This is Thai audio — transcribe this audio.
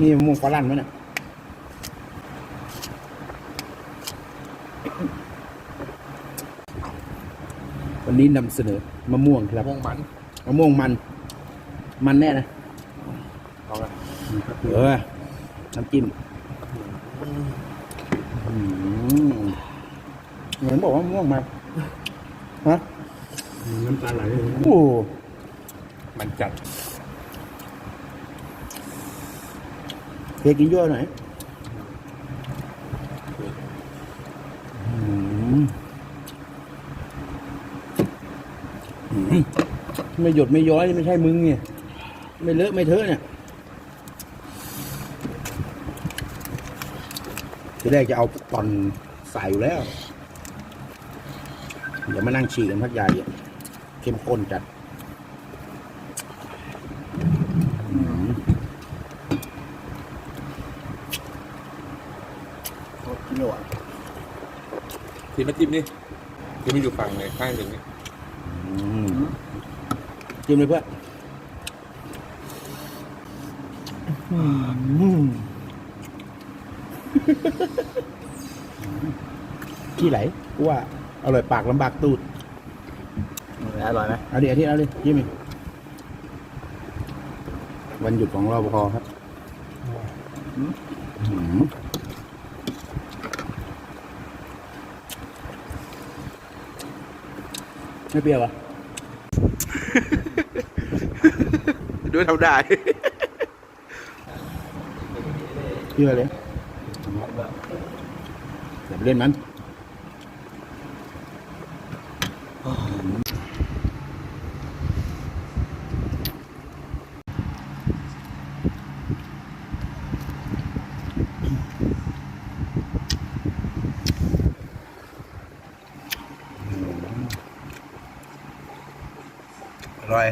นี่มะม่วงฝรั่งไหมเนี่ยวันนี้นำเสนอมะม่วงครับม่วงมันมะม่วงมัน มันแน่นะเอาละเออน้ำจิ้มอืมเหมือนบอกว่ามะม่วงมันฮะน้ำตาไหลเลยโอ้มันจัด เคยกินเยอะหน่อยไม่หยดไม่ย้อยไม่ใช่มึงเนี่ยไม่เลอะไม่เทอะเนี่ยทีแรกจะเอาตอนใส่อยู่แล้ว เดี๋ยวมานั่งฉีกกันพักใหญ่เข้มข้นจัด กิโลอะทีมาจิ้มนี่ที่มันอยู่ฝั่งไหนข้างหนึ่งนี่อืมจิ้มเลยเพื่อนอืมขี้ไหลกูว่าอร่อยปากลำบากตูดอร่อยไหมเอาดิเอาดิเอาดิจิ้มดิวันหยุดของรอปภครับอืม ไม่เปรี้ยวอะ ด้วยเท่าได้เปรี้ยวเลยอย่าไปเล่นมัน อร่อย